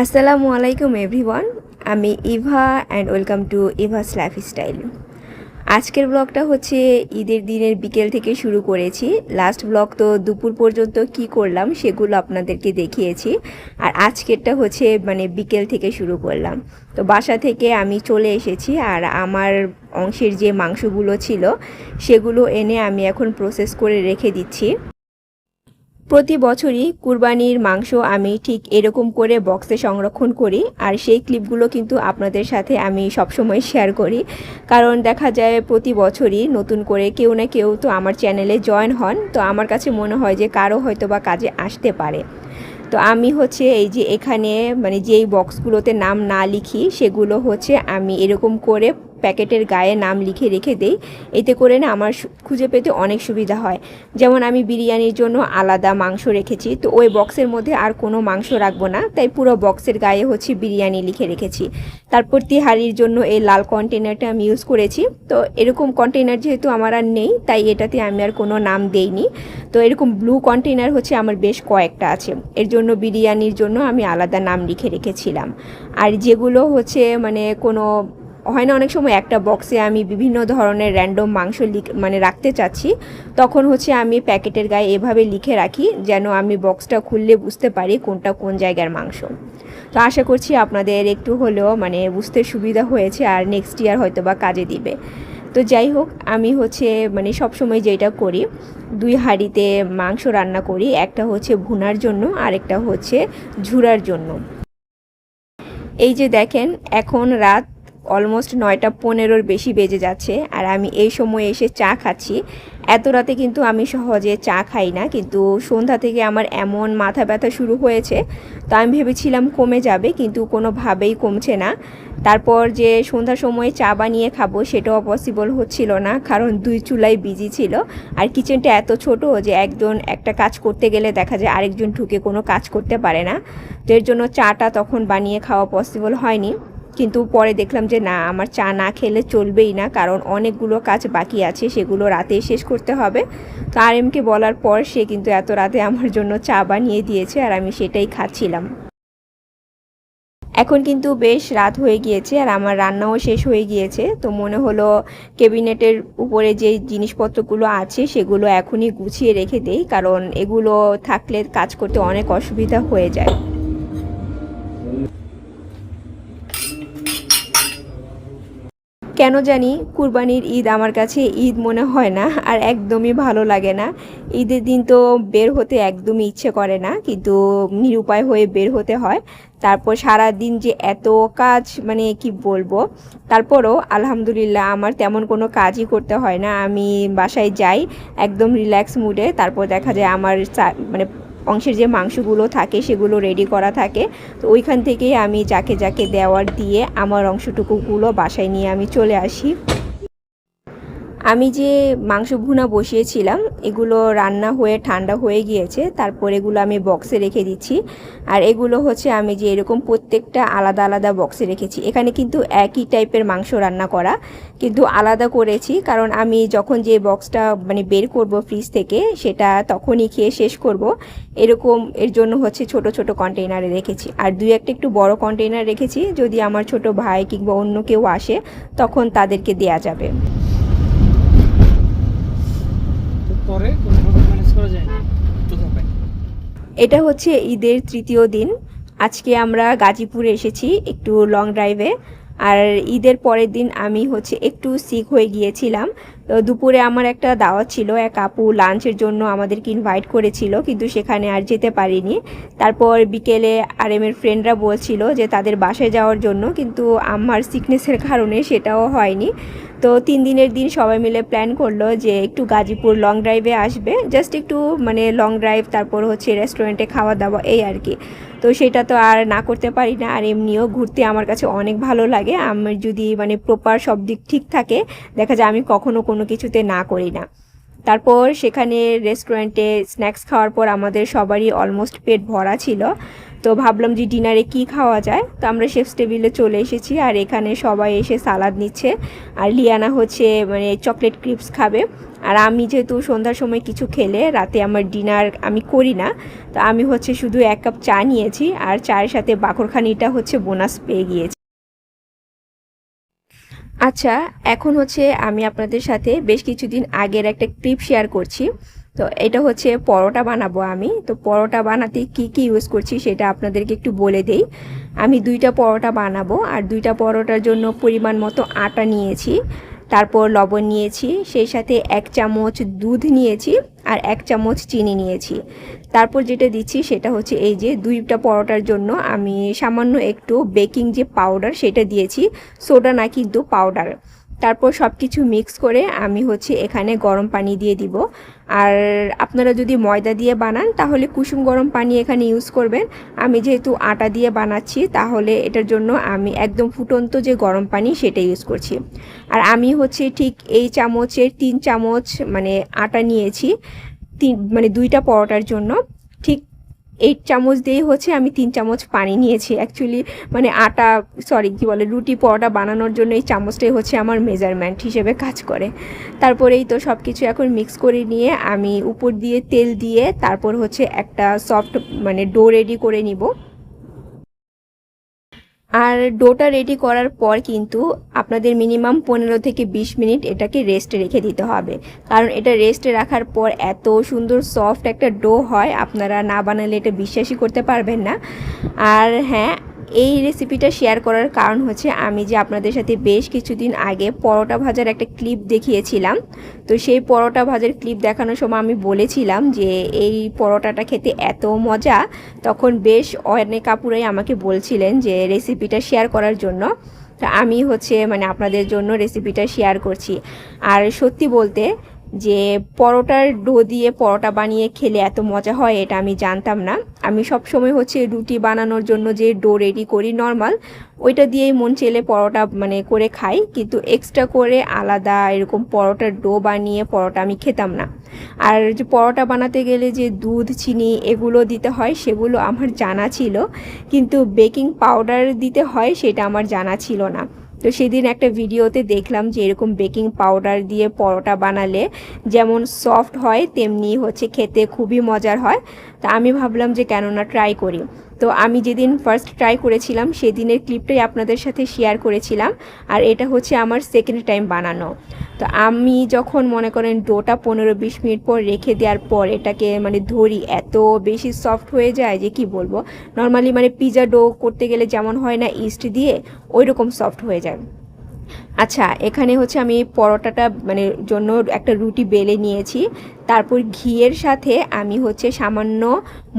আসসালামু আলাইকুম এভরিওয়ান, আমি Eva and welcome to Eva's lifestyle আজকের ব্লগটা হচ্ছে ঈদের দিনের বিকেল থেকে শুরু করেছি। লাস্ট ব্লগ তো দুপুর পর্যন্ত কি করলাম সেগুলো আপনাদেরকে দেখিয়েছি। আর আজকেরটা হচ্ছে মানে বিকেল থেকে শুরু করলাম। তো বাসা থেকে আমি চলে এসেছি আর আমার অংশের যে মাংসগুলো ছিল সেগুলো এনে আমি এখন প্রসেস করে রেখে দিচ্ছি। প্রতি বছরই কুরবানির মাংস আমি ঠিক এরকম করে বক্সে সংরক্ষণ করি, আর সেই ক্লিপগুলো কিন্তু আপনাদের সাথে আমি সবসময় শেয়ার করি। কারণ দেখা যায় প্রতি বছরই নতুন করে কেউ না কেউ তো আমার চ্যানেলে জয়েন হন, তো আমার কাছে মনে হয় যে কারও হয়তো বা কাজে আসতে পারে। তো আমি হচ্ছে এই যে এখানে মানে যেই বক্সগুলোতে নাম না লিখি, সেগুলো হচ্ছে আমি এরকম করে প্যাকেটের গায়ে নাম লিখে রেখে দেই। এতে করে না আমার খুঁজে পেতে অনেক সুবিধা হয়। যেমন আমি বিরিয়ানির জন্য আলাদা মাংস রেখেছি, তো ওই বক্সের মধ্যে আর কোনো মাংস রাখব না। তাই পুরো বক্সের গায়ে হচ্ছে বিরিয়ানি লিখে রেখেছি। তারপর তিহারির জন্য এই লাল কন্টেনারটা আমি ইউজ করেছি। তো এরকম কন্টেনার যেহেতু আমার আর নেই, তাই এটাতে আমি আর কোনো নাম দেইনি। তো এরকম ব্লু কন্টেনার হচ্ছে আমার বেশ কয়েকটা আছে। এর জন্য বিরিয়ানির জন্য আমি আলাদা নাম লিখে রেখেছিলাম। আর যেগুলো হচ্ছে মানে কোনো হয় না, অনেক সময় একটা বক্সে আমি বিভিন্ন ধরনের র্যান্ডম মাংস মানে রাখতে চাচ্ছি। তখন হচ্ছে আমি প্যাকেটের গায়ে এভাবে লিখে রাখি যেন আমি বক্সটা খুললে বুঝতে পারি কোনটা কোন জায়গার মাংস। তো আশা করছি আপনাদের একটু হলেও মানে বুঝতে সুবিধা হয়েছে আর নেক্সট ইয়ার হয়তো বা কাজে দিবে। তো যাই হোক, আমি হচ্ছে মানে সবসময় যেটা করি, দুই হাঁড়িতে মাংস রান্না করি, একটা হচ্ছে ভুনার জন্য আর একটা হচ্ছে ঝুরার জন্য। এই যে দেখেন, এখন রাত অলমোস্ট নয়টা পনেরোর বেশি বেজে যাচ্ছে, আর আমি এই সময় এসে চা খাচ্ছি। এত রাতে কিন্তু আমি সহজে চা খাই না, কিন্তু সন্ধ্যা থেকে আমার এমন মাথা ব্যথা শুরু হয়েছে, তো আমি ভেবেছিলাম কমে যাবে, কিন্তু কোনোভাবেই কমছে না। তারপর যে সন্ধ্যার সময় চা বানিয়ে খাব, সেটাও পসিবল হচ্ছিল না, কারণ দুই চুলাই বিজি ছিল। আর কিচেনটা এত ছোট যে একজন একটা কাজ করতে গেলে দেখা যায় আরেকজন ঢুকে কোনো কাজ করতে পারে না। তো এর জন্য চাটা তখন বানিয়ে খাওয়া পসিবল হয়নি। কিন্তু পরে দেখলাম যে না, আমার চা না খেলে চলবেই না, কারণ অনেকগুলো কাজ বাকি আছে, সেগুলো রাতে শেষ করতে হবে। তো আর এমকে বলার পর সে কিন্তু এত রাতে আমার জন্য চা বানিয়ে দিয়েছে আর আমি সেটাই খাচ্ছিলাম। এখন কিন্তু বেশ রাত হয়ে গিয়েছে আর আমার রান্নাও শেষ হয়ে গিয়েছে। তো মনে হলো কেবিনেটের উপরে যে জিনিসপত্রগুলো আছে, সেগুলো এখনই গুছিয়ে রেখে দেই, কারণ এগুলো থাকলে কাজ করতে অনেক অসুবিধা হয়ে যায়। কেন জানি কুরবানির ঈদ আমার কাছে ঈদ মনে হয় না, আর একদমই ভালো লাগে না। ঈদের দিন তো বের হতে একদমই ইচ্ছে করে না, কিন্তু নিরুপায় হয়ে বের হতে হয়। তারপর সারা দিন যে এত কাজ মানে কি বলব? তারপরও আলহামদুলিল্লাহ আমার তেমন কোনো কাজই করতে হয় না। আমি বাসায় যাই, একদম রিল্যাক্স মুডে তারপর দেখা যায় আমার মানে অংশের যে মাংসগুলো থাকে সেগুলো রেডি করা থাকে। তো ওইখান থেকেই আমি যাকে যাকে দেওয়ার দিয়ে আমার অংশটুকুগুলো বাসায় নিয়ে আমি চলে আসি। আমি যে মাংস ভুনা বসিয়েছিলাম, এগুলো রান্না হয়ে ঠান্ডা হয়ে গিয়েছে, তারপর এগুলো আমি বক্সে রেখে দিচ্ছি। আর এগুলো হচ্ছে আমি যে এরকম প্রত্যেকটা আলাদা আলাদা বক্সে রেখেছি। এখানে কিন্তু একই টাইপের মাংস রান্না করা, কিন্তু আলাদা করেছি, কারণ আমি যখন যে বক্সটা মানে বের করব ফ্রিজ থেকে, সেটা তখনই খেয়ে শেষ করব। এরকম এর জন্য হচ্ছে ছোট ছোট কন্টেইনারে রেখেছি। আর দুই একটা একটু বড় কন্টেইনার রেখেছি, যদি আমার ছোট ভাই কিংবা অন্য কেউ আসে, তখন তাদেরকে দেয়া যাবে তো ম্যানেজ করা যায় এটা হচ্ছে ঈদের তৃতীয় দিন। আজকে আমরা গাজীপুরে এসেছি একটু লং ড্রাইভে আর ঈদের পরের দিন আমি হচ্ছে একটু সিক হয়ে গিয়েছিলাম। দুপুরে আমার একটা দাওয়াত ছিল, এক আপু লাঞ্চের জন্য আমাদেরকে ইনভাইট করেছিল, কিন্তু সেখানে আর যেতে পারিনি। তারপর বিকেলে আর এমের ফ্রেন্ডরা বলছিল যে তাদের বাসায় যাওয়ার জন্য, কিন্তু আমার সিকনেসের কারণে সেটাও হয়নি। তো তিন দিনের দিন সবাই মিলে প্ল্যান করল যে একটু গাজীপুর লং ড্রাইভে আসবে জাস্ট একটু মানে লং ড্রাইভ তারপর হচ্ছে রেস্টুরেন্টে খাওয়া দাওয়া, এই আর কি। তো সেটা তো আর না করতে পারি না, আর এমনিও ঘুরতে আমার কাছে অনেক ভালো লাগে। আমার যদি মানে প্রপার সব দিক ঠিক থাকে, দেখা যায় আমি কখনো কোনো কিছুতে না করি না। তারপর সেখানে রেস্টুরেন্টে স্ন্যাক্স খাওয়ার পর আমাদের সবারই অলমোস্ট পেট ভরা ছিল। তো ভাবলাম যে ডিনারে কি খাওয়া যায়? তো আমরা শেফস টেবিলে চলে এসেছি আর এখানে সবাই এসে সালাদ নিচ্ছে। আর লিয়ানা হচ্ছে মানে চকলেট ক্রিপস খাবে। আর আমি যেহেতু সন্ধ্যার সময় কিছু খেলে, রাতে আমার ডিনার আমি করি না, তো আমি হচ্ছে শুধু এক কাপ চা নিয়েছি। আর চায়ের সাথে বাকরখানিটা হচ্ছে বোনাস পেয়ে গিয়েছি। আচ্ছা এখন হচ্ছে আমি আপনাদের সাথে বেশ কিছুদিন আগের একটা ক্লিপ শেয়ার করছি। তো এটা হচ্ছে পরোটা বানাবো আমি। তো পরোটা বানাতে কি কি ইউজ করছি সেটা আপনাদেরকে একটু বলে দেই। আমি দুইটা পরোটা বানাবো আর দুইটা পরোটার জন্য পরিমাণ মতো আটা নিয়েছি। তারপর লবণ নিয়েছি, সেই সাথে এক চামচ দুধ নিয়েছি আর এক চামচ চিনি নিয়েছি। তারপর যেটা দিচ্ছি সেটা হচ্ছে এই যে দুইটা পরোটার জন্য আমি সামান্য একটু বেকিং যে পাউডার সেটা দিয়েছি, সোডা না কিন্তু পাউডার। তারপর সব কিছু মিক্স করে আমি হচ্ছে এখানে গরম পানি দিয়ে দিব। আর আপনারা যদি ময়দা দিয়ে বানান, তাহলে কুসুম গরম পানি এখানে ইউজ করবেন। আমি যেহেতু আটা দিয়ে বানাচ্ছি, তাহলে এটার জন্য আমি একদম ফুটন্ত যে গরম পানি সেটা ইউজ করছি। আর আমি হচ্ছে ঠিক এই চামচের তিন চামচ মানে আটা নিয়েছি, তিন মানে দুইটা পরোটার জন্য। ঠিক এইট চামচ দিয়েই হচ্ছে আমি তিন চামচ পানি নিয়েছি। অ্যাকচুয়ালি মানে আটা সরি কি বলে, রুটি পরোটা বানানোর জন্য এই চামচটাই হচ্ছে আমার মেজারমেন্ট হিসেবে কাজ করে। তারপরেই তো সব কিছু এখন মিক্স করে নিয়ে আমি উপর দিয়ে তেল দিয়ে তারপর হচ্ছে একটা সফট মানে ডো রেডি করে নিব। আর ডোটা রেডি করার পর কিন্তু আপনাদের মিনিমাম পনেরো থেকে বিশ মিনিট এটাকে রেস্টে রেখে দিতে হবে। কারণ এটা রেস্টে রাখার পর এত সুন্দর সফট একটা ডো হয়, আপনারা না বানালে এটা বিশ্বাসই করতে পারবেন না। আর হ্যাঁ এই রেসিপিটা শেয়ার করার কারণ হচ্ছে আমি যে আপনাদের সাথে বেশ কিছুদিন আগে পরোটা ভাজার একটা ক্লিপ দেখিয়েছিলাম। তো সেই পরোটা ভাজার ক্লিপ দেখানোর সময় আমি বলেছিলাম যে এই পরোটাটা খেতে এত মজা, তখন বেশ অনেক কাপুরাই আমাকে বলছিলেন যে রেসিপিটা শেয়ার করার জন্য। আমি হচ্ছে মানে আপনাদের জন্য রেসিপিটা শেয়ার করছি। আর সত্যি বলতে যে পরোটার ডো দিয়ে পরোটা বানিয়ে খেলে এত মজা হয়, এটা আমি জানতাম না। আমি সব সময় হচ্ছে রুটি বানানোর জন্য যে ডো রেডি করি নর্মাল ওইটা দিয়েই মন চেলে পরোটা মানে করে খাই। কিন্তু এক্সট্রা করে আলাদা এরকম পরোটার ডো বানিয়ে পরোটা আমি খেতাম না। আর যে পরোটা বানাতে গেলে যে দুধ, চিনি এগুলো দিতে হয়, সেগুলো আমার জানা ছিল। কিন্তু বেকিং পাউডার দিতে হয়, সেটা আমার জানা ছিল না। তো সেদিন একটা ভিডিওতে দেখলাম যে এরকম বেকিং পাউডার দিয়ে পরোটা বানালে যেমন সফট হয়, তেমনি হচ্ছে খেতে খুবই মজার হয়। তা আমি ভাবলাম যে কেননা ট্রাই করি। তো আমি যেদিন ফার্স্ট ট্রাই করেছিলাম, সেদিনের ক্লিপটাই আপনাদের সাথে শেয়ার করেছিলাম। আর এটা হচ্ছে আমার সেকেন্ড টাইম বানানো। তো আমি যখন মনে করেন ডোটা পনেরো বিশ মিনিট পর রেখে দেওয়ার পর এটাকে মানে ধরি, এত বেশি সফট হয়ে যায় যে কি বলব? নর্মালি মানে পিজা ডো করতে গেলে যেমন হয় না ইস্ট দিয়ে ওই রকম সফট হয়ে যায়। আচ্ছা এখানে হচ্ছে আমি পরোটাটা মানে জন্য একটা রুটি বেলে নিয়েছি। তারপর ঘিয়ের সাথে আমি হচ্ছে সামান্য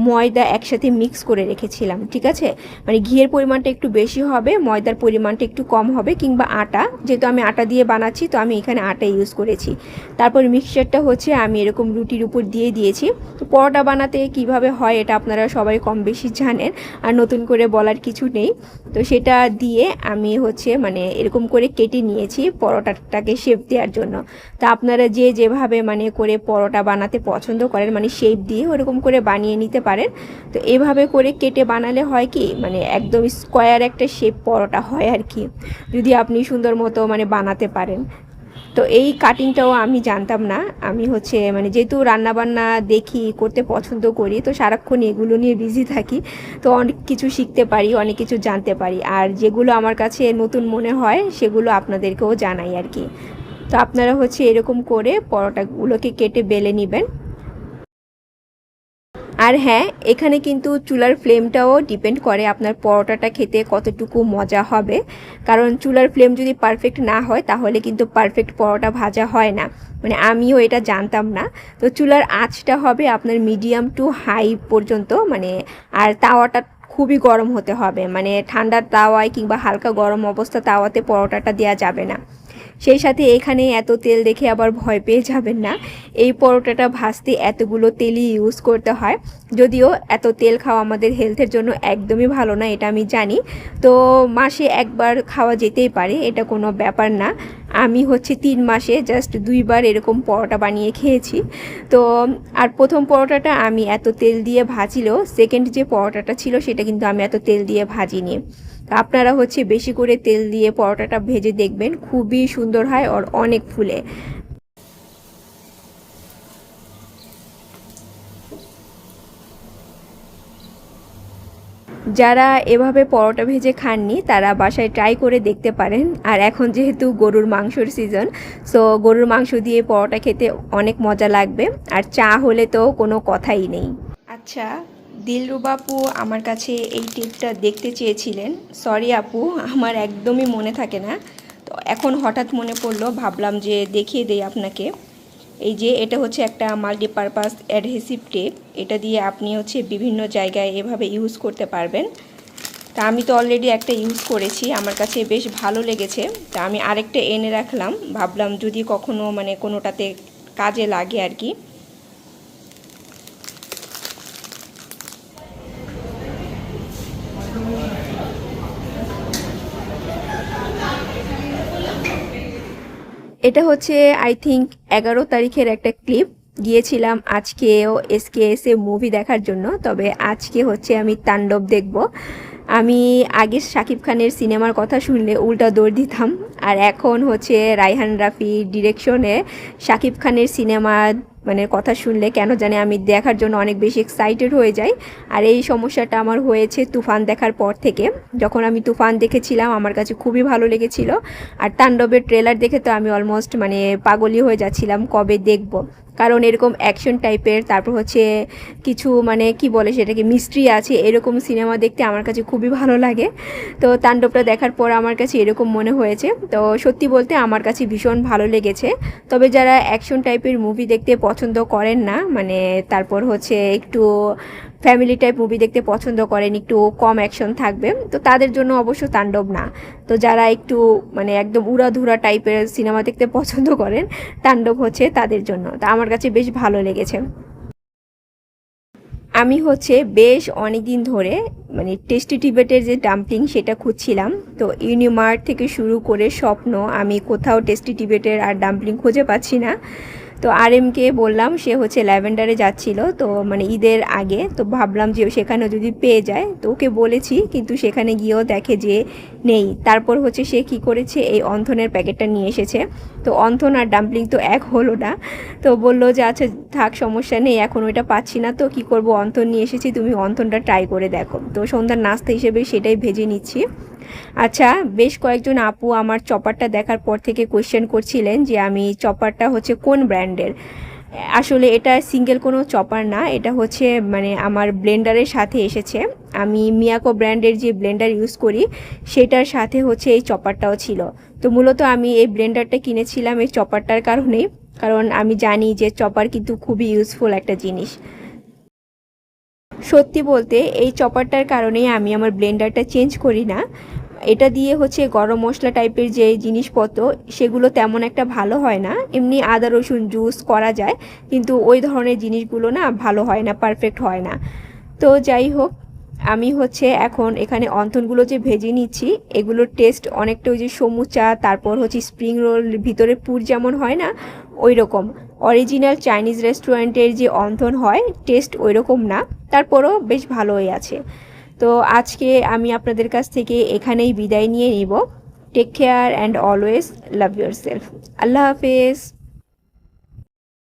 ময়দা একসাথে মিক্স করে রেখেছিলাম, ঠিক আছে? মানে ঘিয়ের পরিমাণটা একটু বেশি হবে, ময়দার পরিমাণটা একটু কম হবে, কিংবা আটা। যেহেতু আমি আটা দিয়ে বানাচ্ছি, তো আমি এখানে আটা ইউজ করেছি। তারপর মিক্সচারটা হচ্ছে আমি এরকম রুটির উপর দিয়ে দিয়েছি। তো পরোটা বানাতে কীভাবে হয়, এটা আপনারা সবাই কম বেশি জানেন, আর নতুন করে বলার কিছু নেই। তো সেটা দিয়ে আমি হচ্ছে মানে এরকম করে কেটে নিয়েছি পরোটাটাকে শেপ দেওয়ার জন্য। তা আপনারা যে যেভাবে মানে করে পরোটা বানাতে পছন্দ করেন মানে শেপ দিয়ে ওরকম করে বানিয়ে নিতে পারেন। তো এভাবে করে কেটে বানালে হয় কি মানে একদম স্কোয়ার একটা শেপ পরোটা হয় আর কি। যদি আপনি সুন্দর মতো মানে বানাতে পারেন। তো এই কাটিংটাও আমি জানতাম না। আমি হচ্ছে মানে যেহেতু রান্নাবান্না দেখি, করতে পছন্দ করি, তো সারাক্ষণ এগুলো নিয়ে বিজি থাকি। তো অনেক কিছু শিখতে পারি, অনেক কিছু জানতে পারি। আর যেগুলো আমার কাছে নতুন মনে হয়, সেগুলো আপনাদেরকেও জানাই আর কি। তো আপনারা হচ্ছে এরকম করে পরোটাগুলোকে কেটে বেলে নেবেন। আর হ্যাঁ এখানে কিন্তু চুলার ফ্লেমটাও ডিপেন্ড করে আপনার পরোটাটা খেতে কতটুকু মজা হবে। কারণ চুলার ফ্লেম যদি পারফেক্ট না হয়, তাহলে কিন্তু পারফেক্ট পরোটা ভাজা হয় না। মানে আমিও এটা জানতাম না। তো চুলার আঁচটা হবে আপনার মিডিয়াম টু হাই পর্যন্ত মানে আর তাওয়াটা খুবই গরম হতে হবে। মানে ঠান্ডা তাওয়ায় কিংবা হালকা গরম অবস্থা তাওয়াতে পরোটাটা দেওয়া যাবে না। সেই সাথে এখানে এত তেল দেখে আবার ভয় পেয়ে যাবেন না। এই পরোটাটা ভাজতে এতগুলো তেলই ইউজ করতে হয়। যদিও এত তেল খাওয়া আমাদের হেলথের জন্য একদমই ভালো না, এটা আমি জানি। তো মাসে একবার খাওয়া যেতেই পারে, এটা কোনো ব্যাপার না। আমি হচ্ছে তিন মাসে জাস্ট দুইবার এরকম পরোটা বানিয়ে খেয়েছি। তো আর প্রথম পরোটাটা আমি এত তেল দিয়ে ভাজিলেও সেকেন্ড যে পরোটাটা ছিল সেটা কিন্তু আমি এত তেল দিয়ে ভাজিনি। আপনারা হচ্ছে বেশি করে তেল দিয়ে পরোটাটা ভেজে দেখবেন। খুবই সুন্দর হয় আর অনেক ফুলে। যারা এভাবে পরোটা ভেজে খাননি, তারা বাসায় ট্রাই করে দেখতে পারেন। আর এখন যেহেতু গরুর মাংসর সিজন, সো গরুর মাংস দিয়ে পরোটা খেতে অনেক মজা লাগবে। আর চা হলে তো কোনো কথাই নেই। আচ্ছা দিলরুবা আপু আমার কাছে এই টিপটা দেখতে চেয়েছিলেন। সরি আপু, আমার একদমই মনে থাকে না। তো এখন হঠাৎ মনে পড়ল, ভাবলাম যে দেখিয়ে দেই আপনাকে। এই যে, এটা হচ্ছে একটা মাল্টিপারপাস অ্যাডহেসিভ টেপ এটা দিয়ে আপনি হচ্ছে বিভিন্ন জায়গায় এভাবে ইউজ করতে পারবেন। তা আমি তো অলরেডি একটা ইউজ করেছি, আমার কাছে বেশ ভালো লেগেছে। তা আমি আরেকটা এনে রাখলাম, ভাবলাম যদি কখনো মানে কোনোটাতে কাজে লাগে আর কি। এটা হচ্ছে আই থিঙ্ক এগারো তারিখের একটা ক্লিপ গিয়েছিলাম আজকেও এসকে এসে মুভি দেখার জন্য, তবে আজকে হচ্ছে আমি তাণ্ডব দেখব। আমি আগে শাকিব খানের সিনেমার কথা শুনলে উল্টা দৌড় দিতাম, আর এখন হচ্ছে রাইহান রাফি ডিরেকশনে শাকিব খানের সিনেমা মানে কথা শুনলে কেন জানে আমি দেখার জন্য অনেক বেশি এক্সাইটেড হয়ে যাই। আর এই সমস্যাটা আমার হয়েছে তুফান দেখার পর থেকে। যখন আমি তুফান দেখেছিলাম, আমার কাছে খুবই ভালো লেগেছিল। আর তাণ্ডবের ট্রেলার দেখে তো আমি অলমোস্ট মানে পাগলই হয়ে যাচ্ছিলাম, কবে দেখব? কারণ এরকম অ্যাকশন টাইপের তারপর হচ্ছে কিছু মানে কি বলে সেটাকে মিস্ট্রি আছে, এরকম সিনেমা দেখতে আমার কাছে খুবই ভালো লাগে। তো তাণ্ডবটা দেখার পর আমার কাছে এরকম মনে হয়েছে। তো সত্যি বলতে আমার কাছে ভীষণ ভালো লেগেছে। তবে যারা অ্যাকশন টাইপের মুভি দেখতে পছন্দ করেন না মানে তারপর হচ্ছে একটু ফ্যামিলি টাইপ মুভি দেখতে পছন্দ করেন, একটু কম অ্যাকশন থাকবে। তো তাদের জন্য অবশ্য তাণ্ডব না। তো যারা একটু মানে একদম উড়াধুরা টাইপের সিনেমা দেখতে পছন্দ করেন, তাণ্ডব হচ্ছে তাদের জন্য। তা আমার কাছে বেশ ভালো লেগেছে। আমি হচ্ছে বেশ অনেক দিন ধরে মানে টেস্টি টিবেটের যে ডাম্পলিং সেটা খুঁজছিলাম। তো ইউনিমার্ট থেকে শুরু করে স্বপ্ন, আমি কোথাও টেস্টি টিবেটের আর ডাম্পলিং খুঁজে পাচ্ছি না। তো আর এমকে বললাম, সে হচ্ছে ল্যাভেন্ডারে যাচ্ছিল, তো মানে ঈদের আগে, তো ভাবলাম যে সেখানে যদি পেয়ে যায়, তো ওকে বলেছি, কিন্তু সেখানে গিয়েও দেখে যে নেই। তারপর হচ্ছে সে কি করেছে, এই অন্থনের প্যাকেটটা নিয়ে এসেছে। তো অন্থন আর ডাম্পলিং তো এক হলো না। তো বলল যে আচ্ছা থাক, সমস্যা নেই, এখন ওইটা পাচ্ছি না, তো কি করব? অন্থন নিয়ে এসেছি, তুমি অন্থনটা ট্রাই করে দেখো। তো সন্ধ্যার নাস্তা হিসেবে সেটাই ভেজে নিচ্ছি। আচ্ছা বেশ কয়েকজন আপু আমার চপারটা দেখার পর থেকে কোয়েশ্চেন করছিলেন যে আমি চপারটা হচ্ছে কোন ব্র্যান্ডের আসলে এটা সিঙ্গেল কোনো চপার না, এটা হচ্ছে মানে আমার ব্লেন্ডারের সাথে এসেছে। আমি মিয়াকো ব্র্যান্ডের যে ব্লেন্ডার ইউজ করি, সেটার সাথে হচ্ছে এই চপারটাও ছিল। তো মূলত আমি এই ব্লেন্ডারটা কিনেছিলাম এই চপারটার কারণেই, কারণ আমি জানি যে চপার কিন্তু খুবই ইউজফুল একটা জিনিস। সত্যি বলতে এই চপারটার কারণেই আমি আমার ব্লেন্ডারটা চেঞ্জ করি না। এটা দিয়ে হচ্ছে গরম মশলা টাইপের যে জিনিসপত্র, সেগুলো তেমন একটা ভালো হয় না। এমনি আদা, রসুন, জুস করা যায়, কিন্তু ওই ধরনের জিনিসগুলো না ভালো হয় না, পারফেক্ট হয় না। তো যাই হোক, আমি হচ্ছে এখন এখানে অন্থনগুলো যে ভেজে নিচ্ছি, এগুলোর টেস্ট অনেকটা ওই যে সমুচা, তারপর হচ্ছে স্প্রিং রোল, ভিতরে পুর যেমন হয় না ওই রকম অরিজিনাল চাইনিজ রেস্টুরেন্টের যে অন্ধন হয়, টেস্ট ওই রকম না। তারপরও বেশ ভালোই আছে। তো আজকে আমি আপনাদের কাছ থেকে এখানেই বিদায় নিয়ে নিব। Take care and always love yourself আল্লাহ হাফেজ।